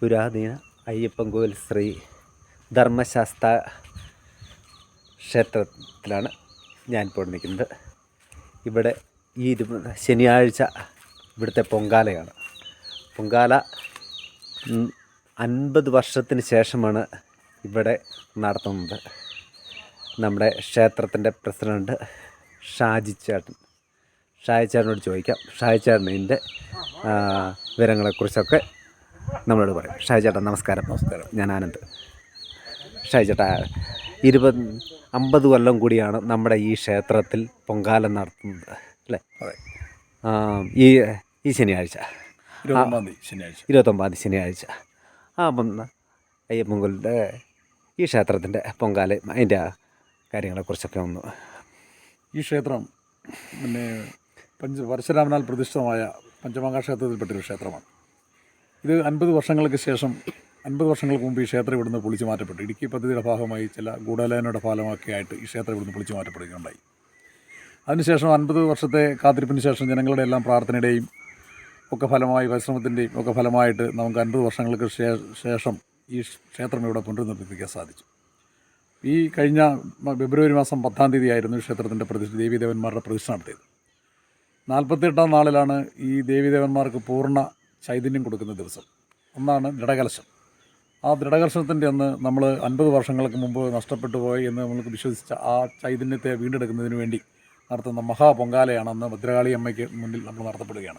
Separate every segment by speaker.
Speaker 1: പുരാതന അയ്യപ്പൻകോവിൽ ശ്രീ ധർമ്മശാസ്ത്ര ക്ഷേത്രത്തിലാണ് ഞാനിപ്പോൾ നിൽക്കുന്നത്. ഇവിടെ ഈ ഇരുപത് ശനിയാഴ്ച ഇവിടുത്തെ പൊങ്കാലയാണ്. പൊങ്കാല അൻപത് വർഷത്തിന് ശേഷമാണ് ഇവിടെ നടത്തുന്നത്. നമ്മുടെ ക്ഷേത്രത്തിന്റെ പ്രസിഡന്റ് ഷാജി ചേട്ടൻ. ഷാജി ചേട്ടനോട് ചോദിക്കാം. ഷാജി ചേട്ടൻ ഇതിന്റെ വിവരങ്ങളെക്കുറിച്ചൊക്കെ നമ്മളോട് പറയും ഷാജേട്ടാ നമസ്കാരം നമസ്കാരം. ഞാൻ ആനന്ദ്. ഷാജേട്ടാ ഇരുപത് അമ്പത് കൊല്ലം കൂടിയാണ് നമ്മുടെ ഈ ക്ഷേത്രത്തിൽ പൊങ്കാലം നടത്തുന്നത്. അല്ലേ?
Speaker 2: അതെ.
Speaker 1: ഈ ഈ ശനിയാഴ്ച.
Speaker 2: ഇരുപത്തൊമ്പതാം തീയതി ശനിയാഴ്ച.
Speaker 1: ഇരുപത്തൊമ്പതാം തീയതി ശനിയാഴ്ച. ആ അപ്പം അയ്യപ്പൻകുലിന്റെ ഈ ക്ഷേത്രത്തിന്റെ പൊങ്കാല അതിന്റെ ആ കാര്യങ്ങളെക്കുറിച്ചൊക്കെ ഒന്ന്
Speaker 2: ഈ ക്ഷേത്രം പിന്നെ പഞ്ച പരശുരാമനാൽ പ്രതിഷ്ഠമായ പഞ്ചമംഗ ക്ഷേത്രത്തിൽപ്പെട്ടൊരു ക്ഷേത്രമാണ്. ഇത് അൻപത് വർഷങ്ങൾക്ക് ശേഷം അൻപത് വർഷങ്ങൾക്ക് മുമ്പ് ഈ ക്ഷേത്രം ഇവിടുന്ന് പൊളിച്ചു മാറ്റപ്പെട്ടു. ഇടുക്കി പദ്ധതിയുടെ ഭാഗമായി ചില ഗൂഢാലോചനയുടെ ഫലമൊക്കെ ആയിട്ട് ഈ ക്ഷേത്രം ഇവിടുന്ന് പൊളിച്ചു മാറ്റപ്പെടുകയുണ്ടായി. അതിനുശേഷം അൻപത് വർഷത്തെ കാത്തിരിപ്പിന് ശേഷം ജനങ്ങളുടെ എല്ലാം പ്രാർത്ഥനയുടെയും ഒക്കെ ഫലമായി പരിശ്രമത്തിന്റെയും ഒക്കെ ഫലമായിട്ട് നമുക്ക് അൻപത് വർഷങ്ങൾക്ക് ശേഷം ഈ ക്ഷേത്രം ഇവിടെ പുനർനിർമ്മിപ്പിക്കാൻ സാധിച്ചു. ഈ കഴിഞ്ഞ ഫെബ്രുവരി മാസം പത്താം തീയതി ആയിരുന്നു ക്ഷേത്രത്തിന്റെ പ്രതിഷ്ഠ ദേവീദേവന്മാരുടെ പ്രതിഷ്ഠ നടത്തിയത്. നാൽപ്പത്തിയെട്ടാം നാളിലാണ് ഈ ദേവീദേവന്മാർക്ക് പൂർണ ചൈതന്യം കൊടുക്കുന്ന ദിവസം. ഒന്നാണ് ദൃഢകലശം. ആ ദൃഢകലശത്തിന്റെ അന്ന് നമ്മൾ അൻപത് വർഷങ്ങൾക്ക് മുമ്പ് നഷ്ടപ്പെട്ടു പോയി എന്ന് നമ്മൾക്ക് വിശ്വസിച്ച ആ ചൈതന്യത്തെ വീണ്ടെടുക്കുന്നതിന് വേണ്ടി നടത്തുന്ന മഹാപൊങ്കാലയാണ് അന്ന് ഭദ്രകാളി അമ്മയ്ക്ക് മുന്നിൽ നമ്മൾ നടത്തപ്പെടുകയാണ്.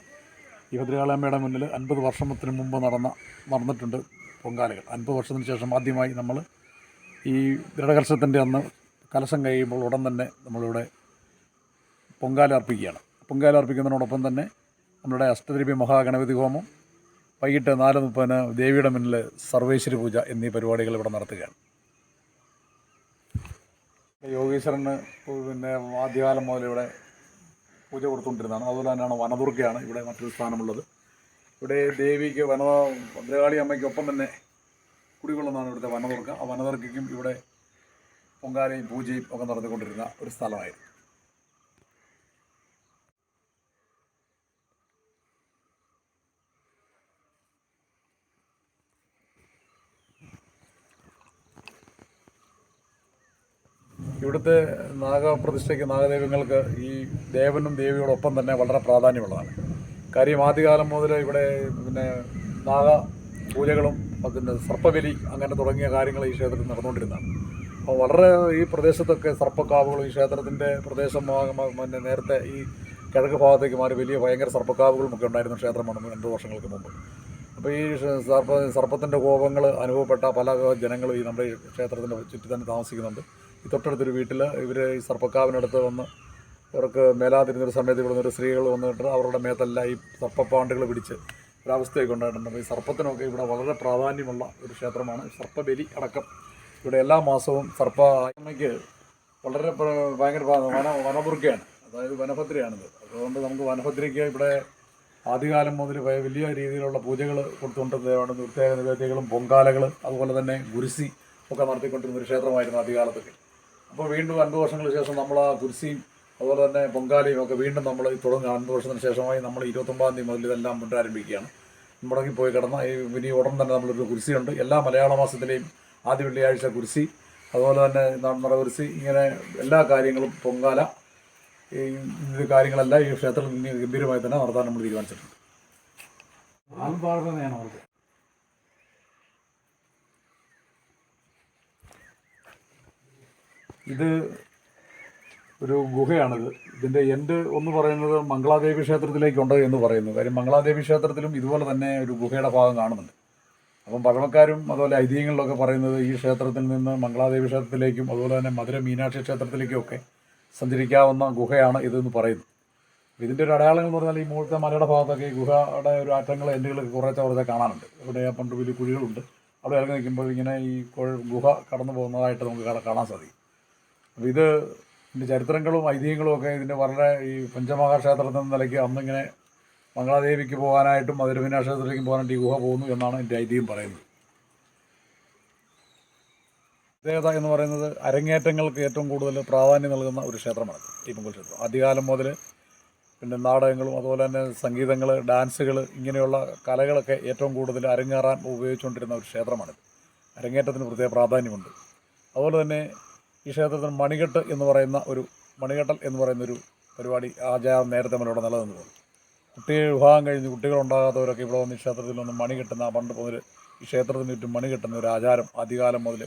Speaker 2: ഈ ഭദ്രകാളി അമ്മയുടെ മുന്നിൽ അൻപത് വർഷത്തിന് മുമ്പ് നടന്ന നടന്നിട്ടുണ്ട് പൊങ്കാലകൾ. അൻപത് വർഷത്തിന് ശേഷം ആദ്യമായി നമ്മൾ ഈ ദൃഢകലശത്തിന്റെ അന്ന് കലശം കഴിയുമ്പോൾ ഉടൻ തന്നെ നമ്മളിവിടെ പൊങ്കാല അർപ്പിക്കുകയാണ്. പൊങ്കാല അർപ്പിക്കുന്നതിനോടൊപ്പം തന്നെ നമ്മുടെ അഷ്ടദ്രവ്യ മഹാഗണപതി ഹോമം വൈകിട്ട് നാല് മുപ്പതിന് ദേവിയുടെ മുന്നിൽ സർവേശ്വരി പൂജ എന്നീ പരിപാടികൾ ഇവിടെ നടത്തുകയാണ്. യോഗീശ്വരന് പിന്നെ ആദ്യകാലം മുതൽ ഇവിടെ പൂജ കൊടുത്തുകൊണ്ടിരുന്നതാണ്. അതുപോലെ തന്നെയാണ് വനദുർഗയാണ് ഇവിടെ മറ്റൊരു സ്ഥാനമുള്ളത്. ഇവിടെ ദേവിക്ക് വന ഭദ്രകാളി അമ്മയ്ക്കൊപ്പം തന്നെ കുടികൊള്ളുന്നതാണ് ഇവിടുത്തെ വനദുർഗ. ആ വനദുർഗയ്ക്കും ഇവിടെ പൊങ്കാലയും പൂജയും ഒക്കെ നടത്തിക്കൊണ്ടിരുന്ന ഒരു സ്ഥലമായിരുന്നു. ഇവിടുത്തെ നാഗപ്രതിഷ്ഠയ്ക്ക് നാഗദൈവങ്ങൾക്ക് ഈ ദേവനും ദേവിയോടൊപ്പം തന്നെ വളരെ പ്രാധാന്യമുള്ളതാണ്. കാര്യം ആദ്യകാലം മുതൽ ഇവിടെ പിന്നെ നാഗ പൂജകളും പിന്നെ സർപ്പബലി അങ്ങനെ തുടങ്ങിയ കാര്യങ്ങൾ ഈ ക്ഷേത്രത്തിൽ നടന്നുകൊണ്ടിരുന്നതാണ്. അപ്പോൾ വളരെ ഈ പ്രദേശത്തൊക്കെ സർപ്പക്കാവുകളും ഈ ക്ഷേത്രത്തിന്റെ പ്രദേശം പിന്നെ നേരത്തെ ഈ കിഴക്ക് ഭാഗത്തേക്ക് മാറി വലിയ ഭയങ്കര സർപ്പക്കാവുകളും ഒക്കെ ഉണ്ടായിരുന്ന ക്ഷേത്രമാണ് രണ്ട് വർഷങ്ങൾക്ക് മുമ്പ്. അപ്പോൾ ഈ സർപ്പ സർപ്പത്തിന്റെ കോപങ്ങൾ അനുഭവപ്പെട്ട പല ജനങ്ങളും ഈ നമ്മുടെ ക്ഷേത്രത്തിന്റെ ചുറ്റി തന്നെ താമസിക്കുന്നുണ്ട്. തൊട്ടടുത്തൊരു വീട്ടിൽ ഇവർ ഈ സർപ്പക്കാവിനടുത്ത് വന്ന് ഇവർക്ക് മേലാതിരുന്നൊരു സമയത്ത് ഇവിടെ നിന്നൊരു സ്ത്രീകൾ വന്നിട്ട് അവരുടെ മേത്തെല്ലാം ഈ സർപ്പപ്പാണ്ടുകൾ പിടിച്ച് ഒരവസ്ഥയൊക്കെ ഉണ്ടായിട്ടുണ്ട്. ഈ സർപ്പത്തിനൊക്കെ ഇവിടെ വളരെ പ്രാധാന്യമുള്ള ഒരു ക്ഷേത്രമാണ്. സർപ്പബലി അടക്കം. ഇവിടെ എല്ലാ മാസവും സർപ്പ അമ്മയ്ക്ക് വളരെ ഭയങ്കര വന വനദുർഗയാണ് അതായത് വനഭദ്രയാണിത്. അതുകൊണ്ട് നമുക്ക് വനഭദ്രയ്ക്ക് ഇവിടെ ആദ്യകാലം മുതൽ വലിയ രീതിയിലുള്ള പൂജകൾ കൊടുത്തുകൊണ്ടിരുന്നതാണ് പ്രത്യേക നിവേദ്യങ്ങളും പൊങ്കാലകൾ അതുപോലെ തന്നെ ഗുരുസി ഒക്കെ നടത്തിക്കൊണ്ടിരുന്ന ഒരു ക്ഷേത്രമായിരുന്നു ആദ്യകാലത്തൊക്കെ. അപ്പോൾ വീണ്ടും അൻപത് വർഷങ്ങൾക്ക് ശേഷം നമ്മൾ ആ കുരിശിയും അതുപോലെ തന്നെ പൊങ്കാലയും ഒക്കെ വീണ്ടും നമ്മൾ തുടങ്ങുക. അൻപത് വർഷത്തിന് ശേഷമായി നമ്മൾ ഇരുപത്തൊമ്പതാം തീയതി മുതൽ ഇതെല്ലാം പുനരാരംഭിക്കുകയാണ്. മുടങ്ങിപ്പോയി കിടന്ന ഈ ഇനി ഉടൻ തന്നെ നമ്മളൊരു കുരിശിയുണ്ട് എല്ലാ മലയാള മാസത്തിലെയും ആദ്യ വെള്ളിയാഴ്ച കുരിശി അതുപോലെ തന്നെ നമ്മുടെ കുരിശി ഇങ്ങനെ എല്ലാ കാര്യങ്ങളും പൊങ്കാല ഈ കാര്യങ്ങളെല്ലാം ഈ ക്ഷേത്രത്തിൽ ഗംഭീരമായി തന്നെ നടത്താൻ നമ്മൾ തീരുമാനിച്ചിട്ടുണ്ട്. ആൽപ്പാടുന്നതാണ് അവർക്ക്. ഇത് ഒരു ഗുഹയാണിത്. ഇതിന്റെ എന്റെ ഒന്ന് പറയുന്നത് മംഗളാദേവി ക്ഷേത്രത്തിലേക്കുണ്ട് എന്ന് പറയുന്നു. കാര്യം മംഗളാദേവി ക്ഷേത്രത്തിലും ഇതുപോലെ തന്നെ ഒരു ഗുഹയുടെ ഭാഗം കാണുന്നുണ്ട്. അപ്പം പഴമക്കാരും അതുപോലെ ഐതിഹ്യങ്ങളിലൊക്കെ പറയുന്നത് ഈ ക്ഷേത്രത്തിൽ നിന്ന് മംഗളാദേവി ക്ഷേത്രത്തിലേക്കും അതുപോലെ തന്നെ മധുര മീനാക്ഷി ക്ഷേത്രത്തിലേക്കും ഒക്കെ സഞ്ചരിക്കാവുന്ന ഗുഹയാണ് ഇതെന്ന് പറയുന്നു. ഇതിന്റെ ഒരു അടയാളങ്ങൾ എന്ന് പറഞ്ഞാൽ ഈ മുകളിലത്തെ മലയുടെ ഭാഗത്തൊക്കെ ഈ ഗുഹയുടെ ഒരു അറ്റങ്ങൾ എന്റെകളൊക്കെ കുറേശ്ശെ കുറേശ്ശെ കാണാനുണ്ട്. ഇവിടെ പണ്ട് വലിയ കുഴികളുണ്ട്. അവിടെ ഇറങ്ങി നിൽക്കുമ്പോൾ ഇങ്ങനെ ഈ ഗുഹ കടന്നു പോകുന്നതായിട്ട് നമുക്ക് കാണാൻ സാധിക്കും. അപ്പോൾ ഇത് ഇതിന്റെ ചരിത്രങ്ങളും ഐതിഹ്യങ്ങളും ഒക്കെ ഇതിന്റെ വളരെ ഈ പഞ്ചമഹാക്ഷേത്രത്തിൽ നിലയ്ക്ക് അന്നിങ്ങനെ മംഗളാദേവിക്ക് പോകാനായിട്ടും മധുരമീനാ ക്ഷേത്രത്തിലേക്കും പോകാനായിട്ട് ഈ ഗുഹ പോകുന്നു എന്നാണ് എന്റെ ഐതിഹ്യം പറയുന്നത്. പ്രത്യേകത എന്ന് പറയുന്നത് അരങ്ങേറ്റങ്ങൾക്ക് ഏറ്റവും കൂടുതൽ പ്രാധാന്യം നൽകുന്ന ഒരു ക്ഷേത്രമാണ് ഈ പൊങ്കൽ ക്ഷേത്രം. ആദ്യകാലം മുതൽ പിന്നെ നാടകങ്ങളും അതുപോലെ തന്നെ സംഗീതങ്ങൾ ഡാൻസുകൾ ഇങ്ങനെയുള്ള കലകളൊക്കെ ഏറ്റവും കൂടുതൽ അരങ്ങേറാൻ ഉപയോഗിച്ചുകൊണ്ടിരുന്ന ഒരു ക്ഷേത്രമാണ് അരങ്ങേറ്റത്തിന് പ്രത്യേക പ്രാധാന്യമുണ്ട്. അതുപോലെ തന്നെ ഈ ക്ഷേത്രത്തിന് മണികെട്ട് എന്ന് പറയുന്ന ഒരു മണികെട്ടൽ എന്ന് പറയുന്ന ഒരു പരിപാടി ആചാരം നേരത്തെ മുതൽ നിലനിന്നു പോകും കുട്ടികൾ വിവാഹം കഴിഞ്ഞ് കുട്ടികളുണ്ടാകാത്തവരൊക്കെ ഇവിടെ വന്ന് ഈ ക്ഷേത്രത്തിൽ വന്ന് മണി പണ്ട് മുതൽ ഈ ക്ഷേത്രത്തിന് ചുറ്റും മണി ഒരു ആചാരം ആദ്യകാലം മുതൽ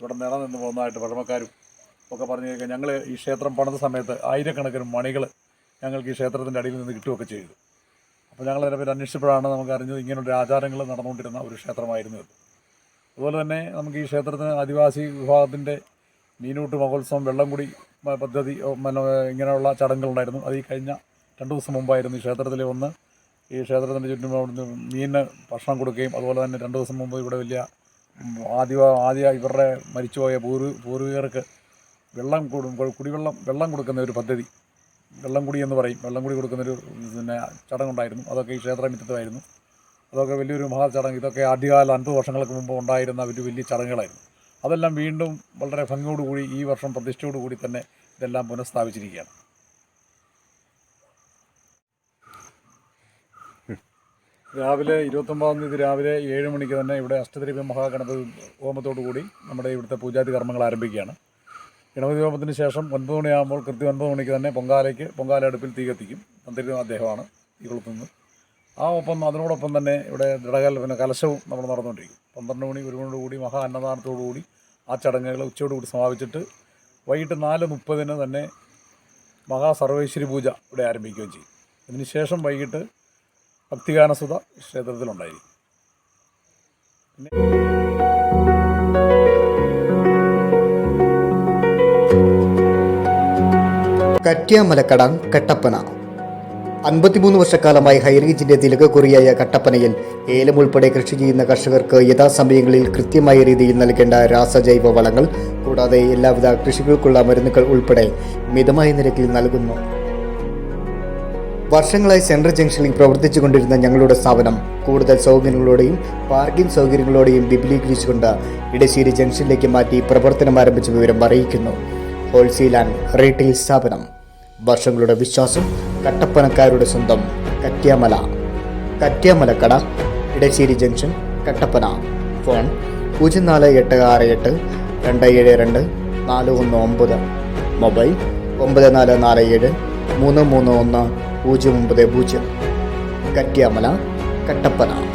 Speaker 2: ഇവിടെ നിലനിന്ന് പോകുന്നതായിട്ട് പഴമക്കാരും ഒക്കെ പറഞ്ഞു കഴിഞ്ഞാൽ ഞങ്ങൾ ഈ ക്ഷേത്രം പണിത സമയത്ത് ആയിരക്കണക്കിന് മണികൾ ഞങ്ങൾക്ക് ഈ ക്ഷേത്രത്തിന്റെ അടിയിൽ നിന്ന് കിട്ടുകയൊക്കെ ചെയ്തു. അപ്പോൾ ഞങ്ങൾ അതിനെപ്പറ്റി അന്വേഷിച്ചപ്പോഴാണ് നമുക്ക് അറിഞ്ഞത് ഇങ്ങനൊരു ആചാരങ്ങൾ നടന്നുകൊണ്ടിരുന്ന ഒരു ക്ഷേത്രമായിരുന്നു അതുപോലെ തന്നെ നമുക്ക് ഈ ക്ഷേത്രത്തിന് ആദിവാസി വിഭാഗത്തിന്റെ മീനൂട്ട് മഹോത്സവം വെള്ളംകുടി പദ്ധതി ഇങ്ങനെയുള്ള ചടങ്ങുകളുണ്ടായിരുന്നു. അത് ഈ കഴിഞ്ഞ രണ്ട് ദിവസം മുമ്പായിരുന്നു ഈ ക്ഷേത്രത്തിൽ വന്ന് ഈ ക്ഷേത്രത്തിന്റെ ചുറ്റും അവിടുന്ന് മീനിന് ഭക്ഷണം കൊടുക്കുകയും അതുപോലെ തന്നെ രണ്ട് ദിവസം മുമ്പ് ഇവിടെ വലിയ ആദ്യ ആദ്യ ഇവരുടെ മരിച്ചുപോയ പൂർവി പൂർവികർക്ക് വെള്ളം കൊടു കുടിവെള്ളം വെള്ളം കൊടുക്കുന്ന ഒരു പദ്ധതി വെള്ളം കുടി എന്ന് പറയും. വെള്ളം കുടി കൊടുക്കുന്നൊരു പിന്നെ ചടങ്ങുണ്ടായിരുന്നു. അതൊക്കെ ഈ ക്ഷേത്രമിറ്റത്തായിരുന്നു അതൊക്കെ വലിയൊരു മഹാചടങ്ങ് ഇതൊക്കെ ആദ്യകാല അൻപത് വർഷങ്ങൾക്ക് മുമ്പ് ഉണ്ടായിരുന്ന ഒരു വലിയ ചടങ്ങുകളായിരുന്നു. അതെല്ലാം വീണ്ടും വളരെ ഭംഗിയോടുകൂടി ഈ വർഷം പ്രതിഷ്ഠയോടുകൂടി തന്നെ ഇതെല്ലാം പുനഃസ്ഥാപിച്ചിരിക്കുകയാണ്. രാവിലെ ഇരുപത്തൊമ്പതാം തീയതി രാവിലെ ഏഴ് മണിക്ക് തന്നെ ഇവിടെ അഷ്ടദ്രവ്യ മഹാഗണപതി ഹോമത്തോടു കൂടി നമ്മുടെ ഇവിടുത്തെ പൂജാതി കർമ്മങ്ങൾ ആരംഭിക്കുകയാണ്. ഗണപതി ഹോമത്തിന് ശേഷം ഒൻപത് മണിയാകുമ്പോൾ കൃത്യം ഒൻപത് മണിക്ക് തന്നെ പൊങ്കാലയ്ക്ക് പൊങ്കാല അടുപ്പിൽ തീ കത്തിക്കും. മന്ത്രി അദ്ദേഹമാണ് തീ കൊളുത്തുന്നത് ആ ഒപ്പം അതിനോടൊപ്പം തന്നെ ഇവിടെ ദൃഢകൽ പിന്നെ കലശവും നമ്മൾ നടന്നുകൊണ്ടിരിക്കും. പന്ത്രണ്ട് മണി ഒരു മണിയോട് കൂടി മഹാ അന്നദാനത്തോടുകൂടി ആ ചടങ്ങുകൾ ഉച്ചയോടുകൂടി സമാപിച്ചിട്ട് വൈകിട്ട് നാല് മുപ്പതിന് തന്നെ മഹാസർവേശ്വരി പൂജ ഇവിടെ ആരംഭിക്കുകയും ചെയ്യും. അതിനുശേഷം വൈകിട്ട് ഭക്തിഗാനസുത ക്ഷേത്രത്തിലുണ്ടായിരിക്കും.
Speaker 3: പിന്നെ കറ്റ്യാമലക്കട കട്ടപ്പന. അൻപത്തിമൂന്ന് വർഷക്കാലമായി ഹൈറേഞ്ചിന്റെ തിലകക്കുറിയായ കട്ടപ്പനയിൽ ഏലം ഉൾപ്പെടെ കൃഷി ചെയ്യുന്ന കർഷകർക്ക് യഥാസമയങ്ങളിൽ കൃത്യമായ രീതിയിൽ നൽകേണ്ട രാസജൈവ വളങ്ങൾ കൂടാതെ എല്ലാവിധ കൃഷികൾക്കുള്ള മരുന്നുകൾ ഉൾപ്പെടെ മിതമായ നിരക്കിൽ നൽകുന്നു. വർഷങ്ങളായി സെൻട്രൽ ജംഗ്ഷനിൽ പ്രവർത്തിച്ചു കൊണ്ടിരുന്ന ഞങ്ങളുടെ സ്ഥാപനം കൂടുതൽ സൗകര്യങ്ങളോടെയും പാർക്കിംഗ് സൗകര്യങ്ങളോടെയും വിപുലീകരിച്ചുകൊണ്ട് ഇടശ്ശേരി ജംഗ്ഷനിലേക്ക് മാറ്റി പ്രവർത്തനം ആരംഭിച്ച വിവരം അറിയിക്കുന്നു. ഹോൾസെയിൽ ആൻഡ് റീറ്റെയിൽ സ്ഥാപനം. വർഷങ്ങളുടെ വിശ്വാസം കട്ടപ്പനക്കാരുടെ സ്വന്തം കറ്റ്യാമല. കറ്റ്യാമലക്കട ഇടശ്ശേരി ജംഗ്ഷൻ കട്ടപ്പന. ഫോൺ പൂജ്യം നാല് എട്ട് ആറ് എട്ട് രണ്ട് ഏഴ് രണ്ട് നാല് ഒന്ന് ഒമ്പത്. മൊബൈൽ ഒമ്പത് നാല് നാല് ഏഴ് മൂന്ന് മൂന്ന് ഒന്ന് പൂജ്യം ഒമ്പത് പൂജ്യം. കറ്റ്യാമല കട്ടപ്പന.